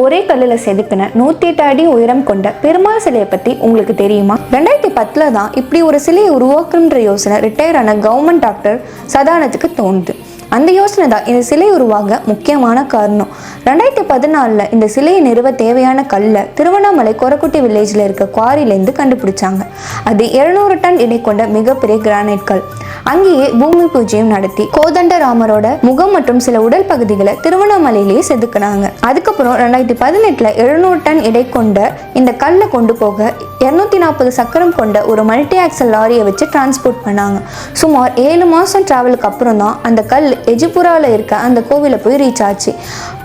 ஒரே கல்லில் செதுக்கின நூற்றி எட்டு அடி உயரம் கொண்ட பெருமாள் சிலையை பற்றி உங்களுக்கு தெரியுமா? ரெண்டாயிரத்தி பத்தில் தான் இப்படி ஒரு சிலையை உருவாக்குன்ற யோசனை ரிட்டையர் ஆன கவர்மெண்ட் டாக்டர் சதானத்துக்கு தோணுது. அந்த யோசனை தான் இந்த சிலை உருவாக முக்கியமான காரணம். ரெண்டாயிரத்தி பதினாலில் இந்த சிலையை நிறுவ தேவையான கல்லை திருவண்ணாமலை கொரக்குட்டி வில்லேஜில் இருக்க குவாரிலேருந்து கண்டுபிடிச்சாங்க. அது 200 டன் இடை கொண்ட மிகப்பெரிய கிரானைட் கல். அங்கேயே பூமி பூஜையும் நடத்தி கோதண்டராமரோட முகம் மற்றும் சில உடல் பகுதிகளை திருவண்ணாமலையிலேயே செதுக்குனாங்க. அதுக்கப்புறம் ரெண்டாயிரத்தி பதினெட்டில் எழுநூறு டன் எடை கொண்ட இந்த கல்லை கொண்டு போக இரநூத்தி நாற்பது சக்கரம் கொண்ட ஒரு மல்டி ஆக்சல் லாரியை வச்சு டிரான்ஸ்போர்ட் பண்ணாங்க. சுமார் ஏழு மாதம் ட்ராவலுக்கு அப்புறம் தான் அந்த கல் எஜிபுராவில் இருக்க அந்த கோவிலை போய் ரீச் ஆச்சு.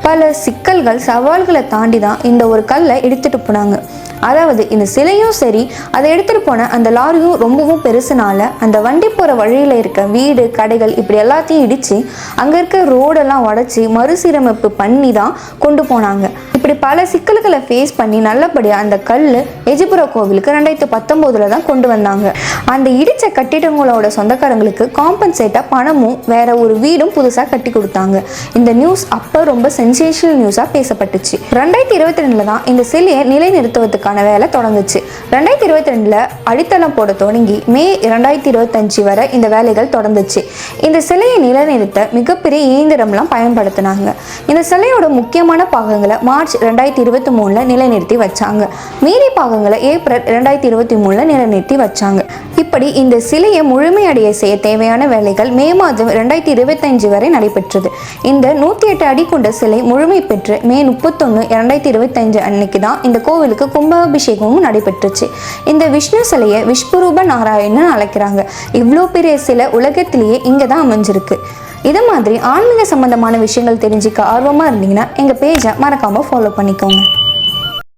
பல சிக்கல்கள் சவால்களை தாண்டி தான் இந்த ஒரு கல்லை எடுத்துட்டு போனாங்க. அதாவது இந்த சிலையும் சரி அதை எடுத்துகிட்டு போன அந்த லாரியும் ரொம்பவும் பெருசுனால அந்த வண்டி போகிற வழியில் இருக்க வீடு கடைகள் இப்படி எல்லாத்தையும் இடித்து அங்கே இருக்க ரோடெல்லாம் உடச்சி மறுசீரமைப்பு பண்ணி தான் கொண்டு போனாங்க. இப்படி பல சிக்கல்களை ஃபேஸ் பண்ணி நல்லபடியாக அந்த கல் எஜிபுர கோவிலுக்கு ரெண்டாயிரத்தி பத்தொம்போதில் தான் கொண்டு வந்தாங்க. அந்த இடித்த கட்டிடங்களோட சொந்தக்காரங்களுக்கு காம்பன்சேட்டாக பணமும் வேற ஒரு வீடும் புதுசாக கட்டி கொடுத்தாங்க. இந்த நியூஸ் அப்போ ரொம்ப சென்சேஷனல் நியூஸாக பேசப்பட்டுச்சு. ரெண்டாயிரத்தி இருபத்தி ரெண்டில் தான் இந்த சிலையை நிலைநிறுத்துவதற்கான வேலை தொடங்குச்சு. ரெண்டாயிரத்தி இருபத்தி ரெண்டில் அடித்தளம் போட தொடங்கி மே ரெண்டாயிரத்தி இருபத்தஞ்சு வரை இந்த வேலைகள் தொடர்ந்துச்சு. இந்த சிலையை நிலைநிறுத்த மிகப்பெரிய இயந்திரம்லாம் பயன்படுத்தினாங்க. இந்த சிலையோட முக்கியமான பாகங்களை மார்ச் ரெண்டாயிரத்தி இருபத்தி மூணில் நிலைநிறுத்தி வச்சாங்க. மீதி பாகங்களை ஏப்ரல் ரெண்டாயிரத்தி இருபத்தி மூணில் நிலைநிறுத்தி வச்சாங்க. இப்படி இந்த சிலையை முழுமையடைய செய்ய தேவையான வேலைகள் மே மாதம் ரெண்டாயிரத்தி இருபத்தஞ்சு வரை நடைபெற்றது. இந்த நூற்றி எட்டு அடி கொண்ட சிலை முழுமை பெற்று மே முப்பத்தொன்று இரண்டாயிரத்தி இருபத்தஞ்சு அன்னைக்கு தான் இந்த கோவிலுக்கு கும்பாபிஷேகமும் நடைபெற்றுச்சு. இந்த விஷ்ணு சிலையை விஸ்வரூப நாராயணன் அழைக்கிறாங்க. இவ்வளோ பெரிய சிலை உலகத்திலேயே இங்கே தான் அமைஞ்சிருக்கு. இது மாதிரி ஆன்மீக சம்பந்தமான விஷயங்கள் தெரிஞ்சிக்க ஆர்வமாக இருந்தீங்கன்னா எங்கள் பேஜை மறக்காமல் ஃபாலோ பண்ணிக்கோங்க.